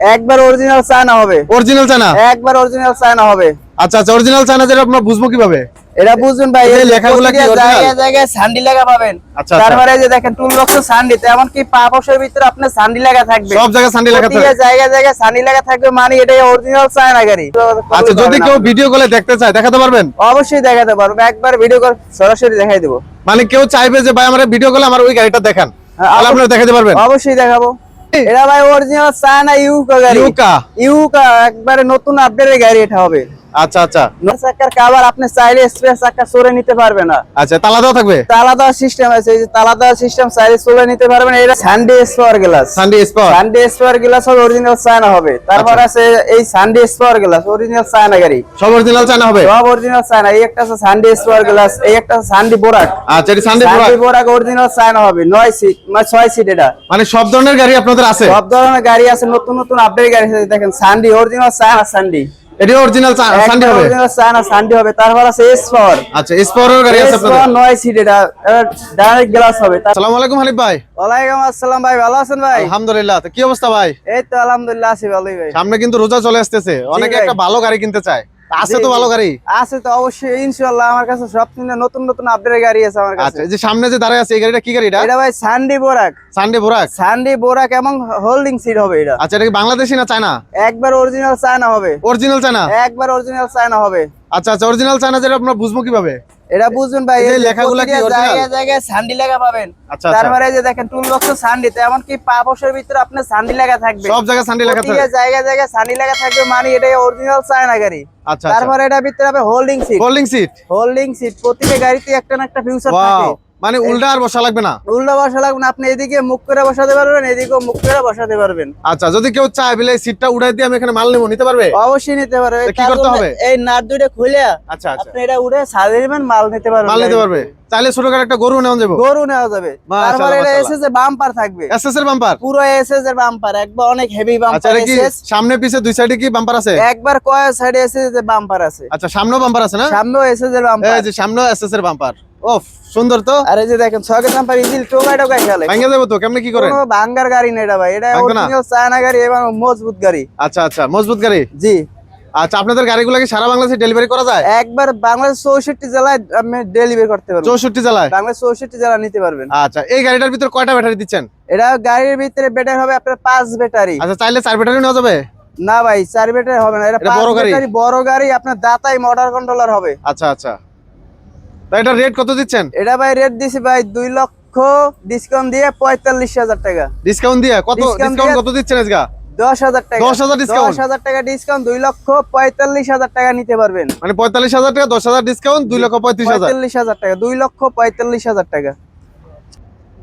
একবার original China হবে। Original China? একবার অরিজিনাল চায়না হবে। আচ্ছা আচ্ছা অরিজিনাল চায়না যেটা আপনার বুঝব কীভাবে? এটা বুঝবেন ভাই এই লেখাগুলা কি? জায়গায় জায়গায় সান্ডি লেখা পাবেন। আচ্ছা, তারপরে এই যে দেখেন টুল বক্স সান্ডি এমনকি পাপোশের ভিতরে আপনার সান্ডি লেখা থাকবে। সব জায়গায় সান্ডি লেখা প্রতিটা থাকে জায়গায় জায়গায় সান্ডি লেখা থাকবে মানে এটা অরিজিনাল চায়না গাড়ি। আচ্ছা যদি কেউ ভিডিও কলে দেখতে চায় দেখাতে পারবেন? অবশ্যই দেখাতে পারব। একবার ভিডিও কল সরাসরি দেখাই দেবো। মানে কেউ চাইবে যে ভাই আমার ভিডিও কলে আমার ওই গাড়িটা দেখান। তাহলে আপনারা দেখাতে পারবেন। অবশ্যই দেখাবো। এটা ভাই অরিজিনাল চায়না ইউকা গাড়ি। ইউকা? ইউকা একবারে নতুন আপডেটের গাড়ি এটা হবে। আচ্ছা আচ্ছা। চাকার কাভার আপনি চাইলে স্পেস চাকা সরে নিতে না। আচ্ছা তালা দেওয়া থাকবে? তালা সিস্টেম আছে এই যে তালা সিস্টেম চাইলে চলে নিতে পারবেন এটা সানডে স্পোয়ার গ্লাস সানডে স্পট সানডে স্পোয়ার গ্লাস হবে অরিজিনাল চায়না হবে। তারপর আচ্ছা। আছে এই সানডে স্পোয়ার গ্লাস অরিজিনাল চায়না গাড়ি। সব অরিজিনাল চায়না হবে? সব অরিজিনাল চায়না এই একটা আছে সানডে স্পোয়ার গ্লাস এই একটা আছে সানডে বোরাক আচ্ছা এটি সানডে সানডে বোরাক অরিজিনাল চায়না হবে নয় সিট মানে ছয় সিট এটা। মানে সব ধরনের গাড়ি আপনাদের আছে? সব ধরনের গাড়ি আছে নতুন নতুন আপডেট গাড়ি আছে দেখেন সানডি অরিজিনাল চায়না সানডি এটি অরিজিনাল সানডে হবে? অরিজিনাল চায়না সানডি হবে। তারপর আছে এস4 আচ্ছা এস4 এর গাড়ি আছে আপনাদের? এস4 নয় সিট এটা। ডাইরেক্ট গ্লাস হবে। আসসালামু আলাইকুম হালিফ ভাই। ওয়ালাইকুম আসসালাম ভাই ভালো আছেন ভাই? আলহামদুলিল্লাহ। তো কি অবস্থা ভাই? এই তো আলহামদুলিল্লাহ আছি ভালোই ভাই। সামনে কিন্তু রোজা চলে আসতেছে। অনেকে একটা ভালো গাড়ি কিনতে চায়। আছে তো ভালো গাড়ি? আছে তো অবশ্যই ইনশাআল্লাহ আমার কাছে সব নতুন নতুন আপডেট গাড়ি আছে আমার কাছে। আচ্ছা যে সামনে যে দাঁড়ায় আছে এই গাড়িটা কি গাড়ি এটা? এটা ভাই সানডে বোরাক সানডে বোরাক সানডে বোরাক এবং হোল্ডিং সিট হবে এটা। আচ্ছা এটা কি বাংলাদেশি না চায়না? একবার অরিজিনাল চায়না হবে। Original China? একবার অরিজিনাল চায়না হবে। আচ্ছা আচ্ছা অরিজিনাল চায়না যেটা আপনারা বুঝব কীভাবে? এটা বুঝবেন ভাই এই লেখাগুলা কি? জায়গায় জায়গায় সান্ডি লেখা পাবেন। আচ্ছা, আচ্ছা। তারপরে এই যে দেখেন টুল বক্স সান্ডিতে এমনকি পাপোশের ভিতরে আপনার সান্ডি লেখা থাকবে। সব জায়গায় সান্ডি লেখা থাকবে। থাকে জায়গায় জায়গায় সান্ডি লেখা থাকবে মানে এটা অরিজিনাল চায়না গাড়ি। আচ্ছা আচ্ছা। তারপরে এটা ভিতরে হবে holding seat holding seat holding seat প্রতিটা গাড়িতে একটা না একটা ফিউচার থাকে। মানে উল্টা আর বসা লাগবে না? উল্টা বসা লাগবে না আপনি এদিকে মুখ করে বসাতে পারবেন এদিকেও মুখ করে বসাতে পারবেন। আচ্ছা যদি কেউ চায় বলে সিটটা উঠাই দিয়ে আমি এখানে মাল নেব নিতে পারবে? অবশ্যই নিতে পারবে। কি করতে হবে? এই নাট দুইটা খুলে আচ্ছা আচ্ছা। আপনি এটা উঠে সাজিয়ে দিবেন মাল নিতে পারবেন মাল নিতে পারবে। চাইলে ছোটখাটো একটা গরু নেওয়া যাবে। গরু নেওয়া যাবে। তারপরে এটা মাশাআল্লাহ। এসে যে বাম্পার থাকবে। এসএস এর বাম্পার পুরো এসএস এর বাম্পার একবার অনেক হেভি আচ্ছা বাম্পার এটা কি এসএস সামনে পিছে দুই সাইডে কি বাম্পার আছে? একবার কয় সাইডে এসএস এর বাম্পার আছে। আচ্ছা সামনেও বাম্পার আছে না? সামনেও এসএস এর বাম্পার এই যে সামনেও এসএস এর বাম্পার ওফ সুন্দর তো। আর যে দেখেন ছয় খেলে যাব তো কেমনে কি করেন? কোনো ভাঙ্গার গাড়ি না এটা ভাই এটা অরিজিনাল চায়না গাড়ি এবং মজবুত গাড়ি। আচ্ছা আচ্ছা মজবুত গাড়ি? জি। আচ্ছা আপনাদের গাড়িগুলো কি সারা বাংলাদেশে ডেলিভারি করা যায়? একবার বাংলাদেশ চৌষট্টি জেলায় আপনি ডেলিভারি করতে পারবেন। চৌষট্টি জেলায়? বাংলাদেশ চৌষট্টি জেলা নিতে পারবেন। আচ্ছা এই গাড়িটার ভিতরে কয়টা ব্যাটারি দিচ্ছেন? এটা গাড়ির ভিতরে ব্যাটারি হবে আপনার পাঁচ ব্যাটারি। আচ্ছা চাইলে চার ব্যাটারি নেওয়া যাবে? না ভাই চার ব্যাটারি হবে না এটা এটা বড় গাড়ি? বড় গাড়ি আপনার দাতাই মোটর কন্ট্রোলার হবে। আচ্ছা আচ্ছা। তা এটা রেট কত দিচ্ছেন? এটা ভাই রেট দিছি ভাই দুই লক্ষ ডিসকাউন্ট দিয়ে পঁয়তাল্লিশ হাজার টাকা। ডিসকাউন্ট দিয়ে? কত ডিসকাউন্ট কত দিচ্ছেন আজকে? দশ হাজার টাকা। 10,000 discount? দশ হাজার টাকা ডিসকাউন্ট দুই লক্ষ পঁয়তাল্লিশ হাজার টাকা নিতে পারবেন। মানে পঁয়তাল্লিশ হাজার টাকা দশ হাজার ডিসকাউন্ট দুই লক্ষ পঁয়ত্রিশ হাজার। পঁয়তাল্লিশ হাজার টাকা দুই লক্ষ পঁয়তাল্লিশ হাজার টাকা।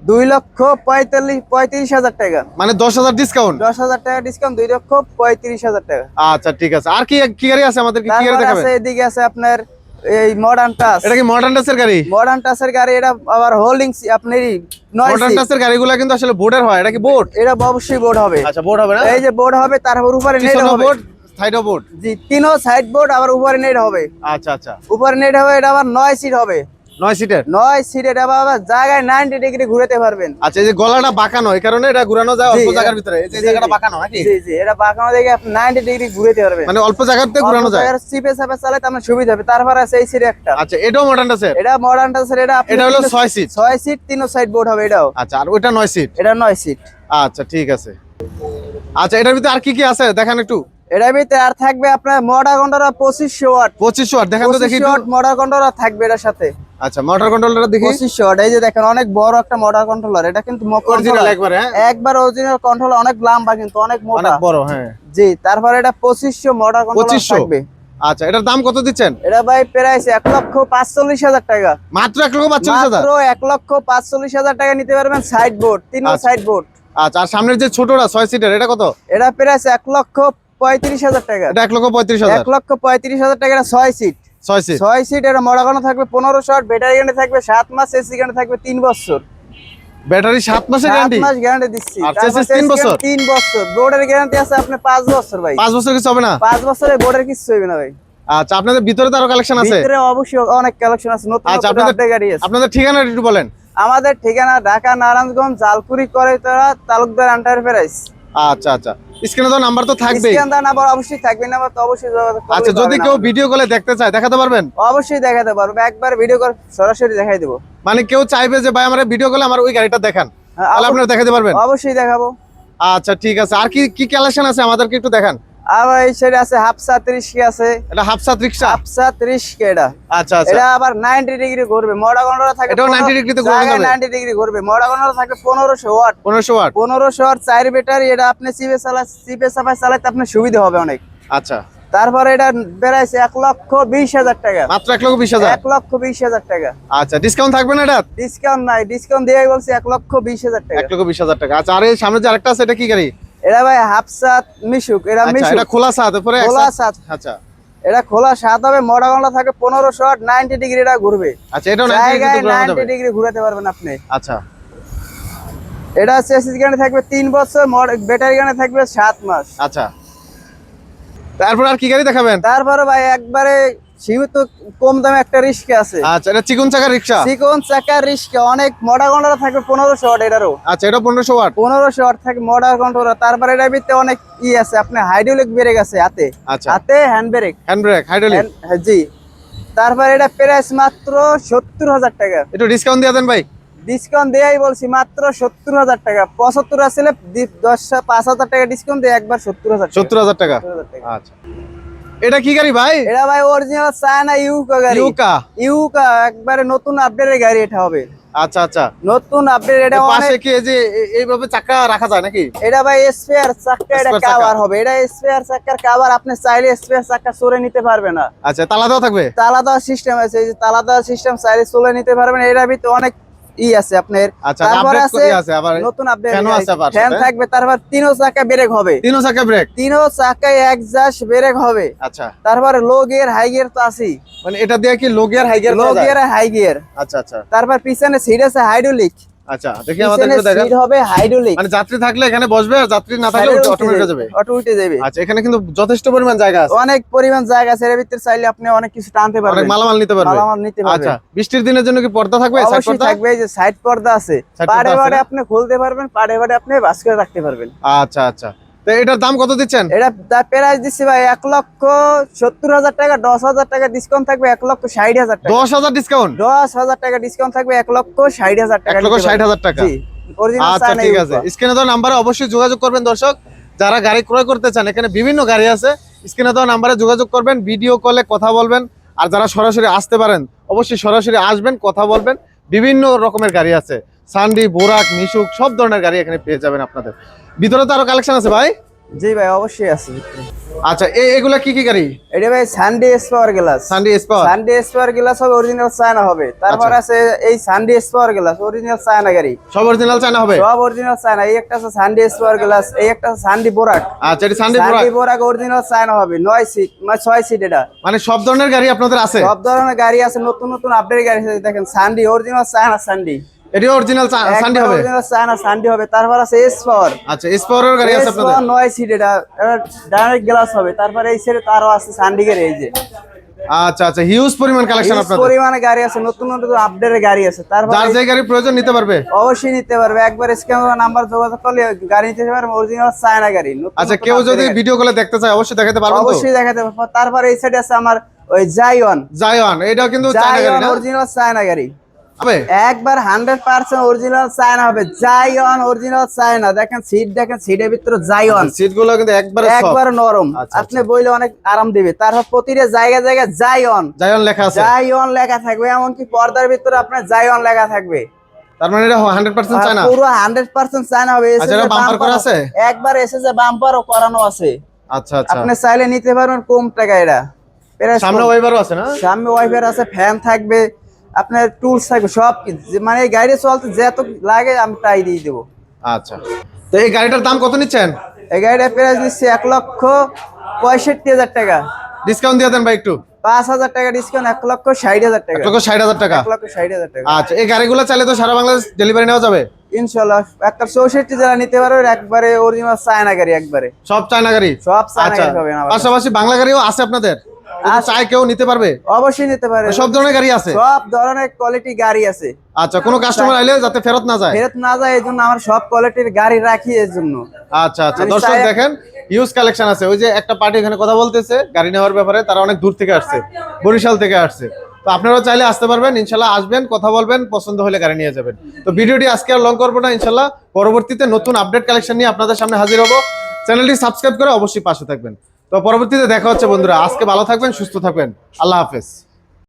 দুই লক্ষ পঁয়তাল্লিশ পঁয়ত্রিশ হাজার টাকা। মানে দশ হাজার ডিসকাউন্ট দশ হাজার টাকা ডিসকাউন্ট দুই লক্ষ পঁয়ত্রিশ হাজার টাকা। আচ্ছা ঠিক আছে। আর কি কি গাড়ি আছে আমাদের? কি গাড়ি দেখাবেন? আছে এদিকে আছে আপনার এই মডার্ন টাস এটা কি মডার্ন টাসের গাড়ি? মডার্ন টাসের গাড়ি এটা আবার হোল্ডিং আপনার নয় মডার্ন টাসের গাড়িগুলো কিন্তু আসলে বোর্ডের হয় এটা কি বোর্ড এটা অবশ্যই বোর্ড হবে। আচ্ছা বোর্ড হবে না? এই যে বোর্ড হবে তারপর উপরে নেট হবে। বোর্ড সাইড বোর্ড জি তিনও সাইড বোর্ড আবার উপরে নেট হবে। আচ্ছা আচ্ছা। উপরে নেট হবে এটা আবার নয় সিট হবে। নয় সিটের নয় জায়গায় নাইনটি ডিগ্রি ঘুরাতে পারবেন। আচ্ছা এই যে গলাটা বাঁকানো এই কারণে এটা ঘুরানো যায় জি, অল্প এটা- জায়গার ভিতরে। এই যে জায়গাটা বাঁকানো নাকি? জি জি এটা বাঁকানো দেখে আপনি নাইনটি ডিগ্রি ঘুরাতে পারবেন। মানে অল্প জায়গাতে ঘুরানো যায়? চিপে চাপে চালাতে আপনার সুবিধা হবে। তারপর আছে এই সিট একটা। আচ্ছা এটাও মডার্ন টাচের এটা মডার্ন এটা এটা হলো সিট সিট সাইড বোর্ড হবে এটাও। আচ্ছা আর নয় সিট এটা নয় সিট আচ্ছা ঠিক আছে। আচ্ছা এটার ভিতরে আর কি কি আছে? দেখেন একটু। এটার ভিতরে আর থাকবে আপনার মডার কন্ট্রোলার পঁচিশশো ওয়াট। পঁচিশশো আর দেখান তো দেখি। ওয়াট মডার কন্ট্রোলার থাকবে এটার সাথে। আচ্ছা মোটর কন্ট্রোলটা দেখি। পঁচিশশো ওয়াট এই যে দেখেন অনেক বড় একটা মডার কন্ট্রোলার এটা কিন্তু অরিজিনাল একবারে হ্যাঁ? একবার অরিজিনাল কন্ট্রোল অনেক লম্বা কিন্তু অনেক মোটা। অনেক বড় হ্যাঁ। জি তারপর এটা পঁচিশশো মডার কন্ট্রোলার থাকবে। আচ্ছা এটার দাম কত দিচ্ছেন? এটা ভাই প্রাইস এক লক্ষ পাঁচচল্লিশ হাজার টাকা। মাত্র এক লক্ষ পাঁচচল্লিশ হাজার? মাত্র লক্ষ পাঁচচল্লিশ হাজার টাকা নিতে পারবেন সাইড বোর্ড তিন আচ্ছা। সাইড বোর্ড আচ্ছা আর সামনের যে ছোটটা ছয় সিটের এটা কত? এটা প্রাইস এক লক্ষ পঁয়ত্রিশ হাজার টাকা। এটা এক লক্ষ পঁয়ত্রিশ হাজার। এক লক্ষ পঁয়ত্রিশ হাজার টাকা এটা ছয় সিট ছয় সিট ছয় সিট এটা মডাগানো থাকবে পনেরো শট ব্যাটারি গ্যারান্টি থাকবে সাত মাস এসি গ্যারান্টি থাকবে তিন বছর। ব্যাটারি সাত মাসের সাত গ্যারান্টি মাস গ্যারান্টি দিচ্ছি। আর তারপর chassis তিন chassis বছর? guarantee তিন বছর। বোর্ডের গ্যারান্টি আছে আপনার পাঁচ বছর ভাই। পাঁচ বছর কিছু হবে না? পাঁচ বছরে বোর্ডের কিছু হইবে না ভাই। আচ্ছা আপনাদের ভিতরে তো আরও কালেকশন আছে? ভিতরে অবশ্যই অনেক কালেকশন আছে। নতুন আচ্ছা, আপনাদের- গাড়ি আছে। আপনাদের ঠিকানা একটু বলেন। আমাদের ঠিকানা ঢাকা নারায়ণগঞ্জ জালকুড়ি করে তারা তালুকদার এন্টারপ্রাইজ আচ্ছা আচ্ছা। স্ক্রিনে তো নাম্বার তো থাকবে স্ক্রিনে তো নাম্বার অবশ্যই থাকবে নাম্বার তো অবশ্যই যোগাযোগ আচ্ছা যদি কেউ ভিডিও কলে দেখতে চায় দেখাতে পারবেন? অবশ্যই দেখাতে পারব। একবার ভিডিও কল সরাসরি দেখাই দেব। মানে কেউ চাইবে যে ভাই আমার ভিডিও কলে আমার ওই গাড়িটা দেখান। হ্যাঁ, তাহলে আপনারা দেখাতে পারবেন? অবশ্যই দেখাবো। আচ্ছা ঠিক আছে। আর কি কি কালেকশন আছে আমাদেরকে একটু দেখান? আবার এই সাইডে আছে হাফসা ত্রিশ কে আছে। এটা হাফসা ত্রিশ কে এটা। আচ্ছা আচ্ছা। এটা আবার নাইনটি ডিগ্রি ঘুরবে মোড়া গন্ডরা থাকে এটাও 90 ডিগ্রিতে ঘুরবে তবে? নাইনটি ডিগ্রি ঘুরবে মোড়া গন্ডরা থাকে ওয়াট। ওয়াট? ওয়াট চার ব্যাটারি এটা আপনি চিপে চালা চিপে চাপায় চালাতে আপনার সুবিধা হবে অনেক। আচ্ছা। তারপরে এটা বেড়াইছে এক লক্ষ বিশ হাজার টাকা। মাত্র এক লক্ষ বিশ হাজার? এক লক্ষ বিশ হাজার টাকা। আচ্ছা ডিসকাউন্ট থাকবে না এটা ডিসকাউন্ট নাই ডিসকাউন্ট দিয়ে বলছি এক লক্ষ বিশ হাজার টাকা। এক লক্ষ বিশ হাজার টাকা। আচ্ছা আর এই সামনে যে আরেকটা আছে এটা কি গাড়ি? এটা ভাই হাফসাত মিশুক এটা আচ্ছা মিশুক। এটা খোলা সাত পরে খোলা সাত। আচ্ছা। এটা খোলা সাত হবে মোড়া গন্ডা থাকে পনেরোশো ওয়াট নাইনটি ডিগ্রি এটা ঘুরবে। আচ্ছা এটাও জায়গায় 90 ডিগ্রি নাইনটি ডিগ্রি ঘুরাতে পারবেন আপনি। আচ্ছা। এটা চেসিস গানে থাকবে তিন বছর ব্যাটারি গানে থাকবে সাত মাস। আচ্ছা। তারপর আর কি গাড়ি দেখাবেন? তারপরে ভাই একবারে সীমিত কম দামে একটা রিস্কা আছে। আচ্ছা এটা চিকন চাকার রিক্সা? চিকন চাকার রিস্কা অনেক মোটা গন্ডারা থাকবে পনেরোশো ওয়াট এটারও। আচ্ছা এটা পনেরোশো ওয়াট পনেরোশো ওয়াট থাকে মোটা গন্ডারা তারপরে এটার ভিতরে অনেক ই আছে আপনার হাইড্রোলিক ব্রেক আছে হাতে। আচ্ছা। হাতে hand brake hand brake hydraulic জি। তারপরে এটা প্রাইস মাত্র সত্তর হাজার টাকা। একটু ডিসকাউন্ট দিয়ে দেন ভাই। ডিসকাউন্ট দেয়াই বলছি মাত্র সত্তর হাজার টাকা। পঁচাত্তর আসলে দশ পাঁচ হাজার টাকা ডিসকাউন্ট দিয়ে একবার সত্তর হাজার সত্তর হাজার টাকা? 70,000 টাকা। আচ্ছা। এটা কি গাড়ি ভাই? এটা ভাই অরিজিনাল চায়না ইউকা গাড়ি। ইউকা ইউকা একবারে নতুন আপডেটের গাড়ি এটা হবে। আচ্ছা আচ্ছা। নতুন আপডেট এটা পাশে কি এই যে এইভাবে চাকা রাখা যায় নাকি? এটা ভাই স্পেয়ার চাক্কা এটা চাকা। কাভার হবে। এটা স্পেয়ার চাক্কার কাভার আপনি চাইলে স্পেয়ার চাক্কা চলে নিতে পারবে না। আচ্ছা তালা দেওয়া থাকবে? তালা দেওয়ার সিস্টেম আছে এই যে তালা দেওয়ার সিস্টেম চাইলে সরে নিতে পারবেন। এটার ভিতরে অনেক ই আছে আপনার আচ্ছা তারপরে আছে নতুন আপডেট ফ্যান থাকবে তারপর তিনও চাকা ব্রেক হবে। তিনও চাকা ব্রেক। তিনও চাকায় একজাস্ট ব্রেক হবে। আচ্ছা। তারপরে লো গিয়ার হাই গিয়ার তো আছেই। মানে এটা দিয়ে কি low gear high gear low gear high gear আচ্ছা আচ্ছা। তারপর পিছনে সিট আছে হাইড্রোলিক আচ্ছা দেখি আমাদের একটু দেখান। হবে হাইড্রোলিক মানে যাত্রী থাকলে এখানে বসবে আর যাত্রী না থাকলে অটোমেটিক যাবে। অটো যাবে। আচ্ছা এখানে কিন্তু যথেষ্ট পরিমাণ জায়গা আছে। অনেক পরিমাণ জায়গা আছে এর ভিতরে চাইলে আপনি অনেক কিছু টানতে অনেক পারবেন মালামাল নিতে মালামাল নিতে পারবেন। আচ্ছা বৃষ্টির দিনের জন্য কি পর্দা থাকবে? সাইড পর্দা? থাকবে যে সাইড পর্দা আছে। Side পাড়ে পাড়ে আপনি খুলতে পারবেন পাড়ে পাড়ে আপনি বাস করে রাখতে পারবেন। আচ্ছা আচ্ছা। তো এটার দাম কত দিচ্ছেন? এটা প্রাইস দিচ্ছি ভাই এক লক্ষ সত্তর হাজার টাকা দশ হাজার টাকা ডিসকাউন্ট থাকবে এক লক্ষ ষাট হাজার টাকা। দশ হাজার ডিসকাউন্ট দশ হাজার টাকা ডিসকাউন্ট থাকবে এক লক্ষ ষাট হাজার টাকা এক লক্ষ ষাট হাজার টাকা। জি আচ্ছা ঠিক আছে। স্ক্রিনে দেওয়া নাম্বারে অবশ্যই যোগাযোগ করবেন দর্শক। যারা গাড়ি ক্রয় করতে চান এখানে বিভিন্ন গাড়ি আছে। স্ক্রিনে দেওয়া নাম্বারে যোগাযোগ করবেন ভিডিও কলে কথা বলবেন। আর যারা সরাসরি আসতে পারেন অবশ্যই সরাসরি আসবেন কথা বলবেন। বিভিন্ন রকমের গাড়ি আছে। সান্ডি বোরাক মিশুক সব ধরনের গাড়ি এখানে পেয়ে যাবেন আপনাদের। ভিতরে তো আরও কালেকশন আছে ভাই? জি ভাই অবশ্যই আছে আচ্ছা এই এগুলা কি কি গাড়ি? এটা ভাই সানডে স্পাওয়ার গ্লাস। সান্ডি স্পাওয়ার সানডে স্পাওয়ার গ্লাস হবে অরিজিনাল চায়না হবে। তারপর আচ্ছা। আছে এই সানডে স্পাওয়ার গ্লাস অরিজিনাল চায়না গাড়ি। সব অরিজিনাল চায়না হবে? সব অরিজিনাল চায়না এই একটা আছে সানডে স্পাওয়ার গ্লাস এই একটা আছে সানডি বোরাক। আচ্ছা এটা সান্ডি বোরাক? সানডি বোরাক অরিজিনাল চায়না হবে নয় সিট মানে ছয় সিট এটা। মানে সব ধরনের গাড়ি আপনাদের আছে? সব ধরনের গাড়ি আছে নতুন নতুন আপডেট গাড়ি আছে দেখেন সানডি অরিজিনাল চায়না সানডি। এটিও অরিজিনাল সান্ডি হবে? অরিজিনাল চায়না সানডি হবে। তারপর আছে এস পাওয়ার আচ্ছা স্পাওয়ারের গাড়ি আছে আপনাদের? নয় সিট এটা। ডাইরেক্ট গ্লাস হবে। তারপরে এই সাইডে তারও আছে সানডিগের এই যে। আচ্ছা আচ্ছা হিউজ পরিমাণ কালেকশন আপনাদের। পরিমাণে গাড়ি আছে। নতুন নতুন আপডেটের গাড়ি আছে। তারপর যার যে গাড়ির প্রয়োজন নিতে পারবে? অবশ্যই নিতে পারবে। একবার স্ক্যান নাম্বার যোগাযোগ করলে গাড়ি নিতে পারবে। অরিজিনাল চায়না গাড়ি। আচ্ছা কেউ যদি ভিডিও কলে দেখতে চায় অবশ্যই দেখাতে পারবেন তো? অবশ্যই দেখাতে পারব। তারপর এই সাইডে আছে আমার ওই জাইওয়ান জায়ন এটাও কিন্তু চায়না গাড়ি না? অরিজিনাল চায়না গাড়ি। হবে? একবার হান্ড্রেড পার্সেন্ট অরিজিনাল চায়না হবে। জাইওয়ান অরিজিনাল চায়না দেখেন সিট দেখেন সিটের ভিতরে জাইওয়ান সিটগুলো কিন্তু একবারে একবার নরম। আচ্ছা, আপনি বইলে অনেক আরাম দিবে। তারপর প্রতিটা জায়গা জায়গায় জাইওয়ান জায়ন লেখা আছে। জাইওয়ান লেখা থাকবে। এমনকি পর্দার ভিতরে আপনার জাইওয়ান লেখা থাকবে। তার মানে এটা হান্ড্রেড পার্সেন্ট চায়না পুরো হান্ড্রেড পার্সেন্ট চায়না হবে। আচ্ছা, এটা করা আছে? একবার এসেছে বাম্পারও করানো আছে। আচ্ছা আচ্ছা। আপনি চাইলে নিতে পারবেন কম টাকা এটা। সামনে কম। আছে না? সামনে ওয়াইফার আছে ফ্যান থাকবে। আপনার টুলস থাকবে সব কিছু মানে এই গাড়ি চলতে যত লাগে আমি তাই দিয়ে দেবো। আচ্ছা। তো এই গাড়িটার দাম কত নিচ্ছেন? এই গাড়িটা প্রাইস নিচ্ছে এক লক্ষ পঁয়ষট্টি হাজার টাকা। ডিসকাউন্ট দিয়ে দেন ভাই একটু। পাঁচ হাজার টাকা ডিসকাউন্ট এক লক্ষ ষাট হাজার টাকা। এক লক্ষ ষাট হাজার টাকা। এক লক্ষ ষাট হাজার টাকা। আচ্ছা এই গাড়িগুলো চাইলে তো সারা বাংলাদেশ ডেলিভারি নেওয়া যাবে। ইনশাল্লাহ একটা চৌষট্টি যারা নিতে পারবে একবারে অরিজিনাল চায়না গাড়ি একবারে। সব চায়না গাড়ি? সব চায়না আচ্ছা গাড়ি। পাশাপাশি বাংলা গাড়িও আছে আপনাদের? চাই কেউ নিতে পারবে? অবশ্যই নিতে পারে। সব ধরনের গাড়ি আছে? সব ধরনের কোয়ালিটি গাড়ি আছে। আচ্ছা কোনো কাস্টমার আইলে যাতে ফেরত না যায়? ফেরত না যায় এই আমার সব কোয়ালিটির গাড়ি রাখি এর জন্য আচ্ছা। আচ্ছা দর্শক দেখেন ইউজ কালেকশন আছে। ওই যে একটা পার্টি এখানে কথা বলতেছে গাড়ি নেওয়ার ব্যাপারে তারা অনেক দূর থেকে আসছে বরিশাল থেকে আসছে। তো আপনারাও চাইলে আসতে পারবেন ইনশাল্লাহ আসবেন কথা বলবেন পছন্দ হলে গাড়ি নিয়ে যাবেন। তো ভিডিওটি আজকে আর লং করব না ইনশাল্লাহ পরবর্তীতে নতুন আপডেট কালেকশন নিয়ে আপনাদের সামনে হাজির হব। চ্যানেলটি সাবস্ক্রাইব করে অবশ্যই পাশে থাকবেন। তো পরবর্তীতে দেখা হচ্ছে বন্ধুরা। আজকে ভালো থাকবেন সুস্থ থাকবেন। আল্লাহ হাফেজ।